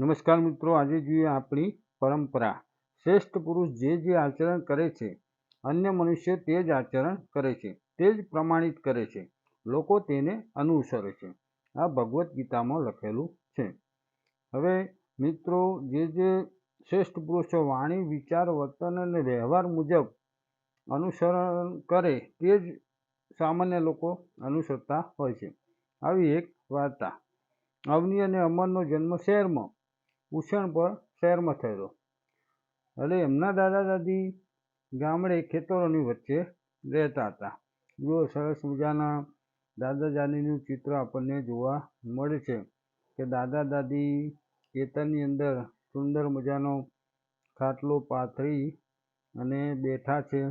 નમસ્કાર મિત્રો, આજે જોઈએ આપણી પરંપરા. શ્રેષ્ઠ પુરુષ જે જે આચરણ કરે છે, અન્ય મનુષ્ય તે જ આચરણ કરે છે, તે જ પ્રમાણિત કરે છે. લોકો તેને અનુસરે છે. આ ભગવદ્ ગીતામાં લખેલું છે. હવે મિત્રો, જે જે શ્રેષ્ઠ પુરુષો વાણી, વિચાર, વર્તન અને વ્યવહાર મુજબ અનુસરણ કરે, તે જ સામાન્ય લોકો અનુસરતા હોય છે. આવી એક વાર્તા. અવની અને અમરનો જન્મ શહેરમાં ઉછણ પર શહેરમાં થયેલો. એટલે એમના દાદા દાદી ગામડે ખેતરોની વચ્ચે રહેતા હતા. જો સરસ મજાના દાદા દાદીનું ચિત્ર આપણને જોવા મળે છે કે દાદા દાદી ખેતરની અંદર સુંદર મજાનો ખાટલો પાથરી અને બેઠા છે.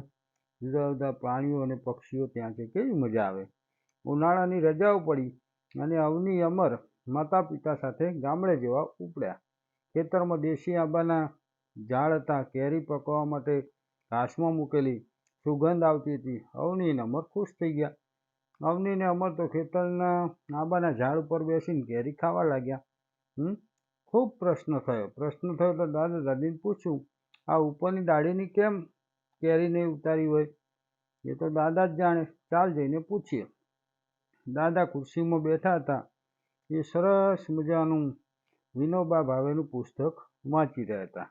જુદા જુદા પ્રાણીઓ અને પક્ષીઓ ત્યાં છે. કેવી મજા આવે. ઉનાળાની રજાઓ પડી અને અવની અમર માતા પિતા સાથે ગામડે જેવા ઉપડ્યા. ખેતરમાં દેશી આંબાના ઝાડ હતા. કેરી પકવવા માટે ઘાસમાં મૂકેલી સુગંધ આવતી હતી. અવની અને અમર ખુશ થઈ ગયા. અવની ને અમર તો ખેતરના આંબાના ઝાડ ઉપર બેસીને કેરી ખાવા લાગ્યા. હમ? ખૂબ પ્રશ્ન થયો. પ્રશ્ન થયો તો દાદા દાદીને પૂછ્યું, આ ઉપરની દાઢીની કેમ કેરી નહીં ઉતારી હોય? એ તો દાદા જ જાણે. ચાલ જઈને પૂછીએ. દાદા ખુરશીમાં બેઠા હતા. એ સરસ મજાનું વિનોબા ભાવેનું પુસ્તક વાંચી રહ્યા હતા.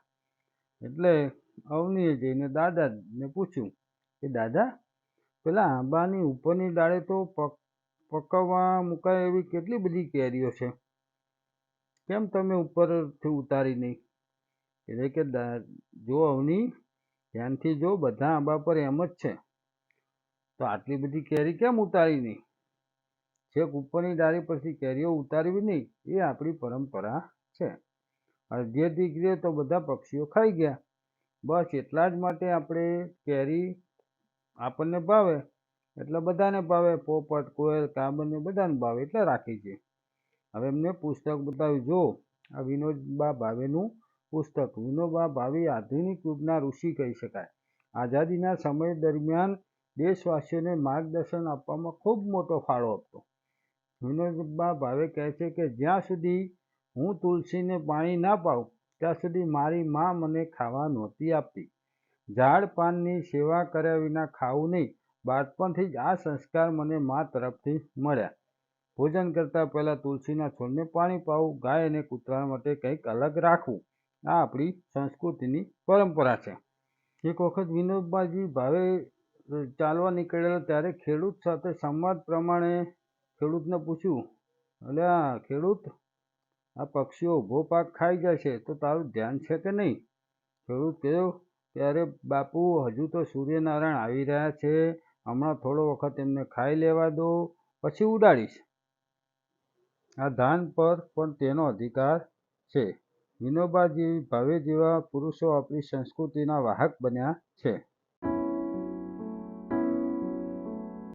એટલે અવનીએ જઈને દાદાને પૂછ્યું કે, દાદા, પેલા આંબાની ઉપરની ડાળે તો પક, પકવવા મુકાય એવી કેટલી બધી કેરીઓ છે? કેમ તમે ઉપરથી ઉતારી નહીં? એટલે કે જો અવની, ધ્યાનથી જો બધા આંબા પર એમ જ છે. તો આટલી બધી કેરી કેમ ઉતારી નહીં? છેક ઉપરની ડાળી પરથી કેરીઓ ઉતારવી નહીં, એ આપણી પરંપરા છે. અડધે દીકરીએ તો બધા પક્ષીઓ ખાઈ ગયા. બસ એટલા જ માટે આપણે કેરી આપણને ભાવે, એટલે બધાને ભાવે, પોપટ, કોયલ કાબરને બધાને ભાવે, એટલે રાખી છે. હવે એમને પુસ્તક બતાવ્યું, જો, આ વિનોદબા ભાવેનું પુસ્તક. વિનોબા ભાવે આધુનિક યુગના ઋષિ કહી શકાય. આઝાદીના સમય દરમિયાન દેશવાસીઓને માર્ગદર્શન આપવામાં ખૂબ મોટો ફાળો આપતો વિનોદબા ભાવે કહે છે કે, જ્યાં સુધી હું તુલસીને પાણી ના પાઉં, ત્યાં સુધી મારી મા મને ખાવા નહોતી આપતી. ઝાડ પાનની સેવા કર્યા વિના ખાવું નહીં. બાળપણથી જ આ સંસ્કાર મને મા તરફથી મળ્યા. ભોજન કરતાં પહેલાં તુલસીના છોડને પાણી પાવું ગાય અને કૂતરા માટે કંઈક અલગ રાખવું. આ આપણી સંસ્કૃતિની પરંપરા છે. એક વખત વિનોદબાજી ભાવે ચાલવા નીકળેલા ત્યારે ખેડૂત સાથે સંવાદ પ્રમાણે ખેડૂતને પૂછ્યું, અલ્યા, ખેડૂત, આ પક્ષીઓ ઊભો પાક ખાઈ જાય છે, તો તારું ધ્યાન છે કે નહીં? ખેડૂત કહ્યું, ત્યારે બાપુ, હજુ તો સૂર્યનારાયણ આવી રહ્યા છે, હમણાં થોડો વખત એમને ખાઈ લેવા દો, પછી ઉડાડીશ. આ ધાન પર પણ તેનો અધિકાર છે. વિનોબા જેવી ભાવે જેવા પુરુષો આપણી સંસ્કૃતિના વાહક બન્યા છે.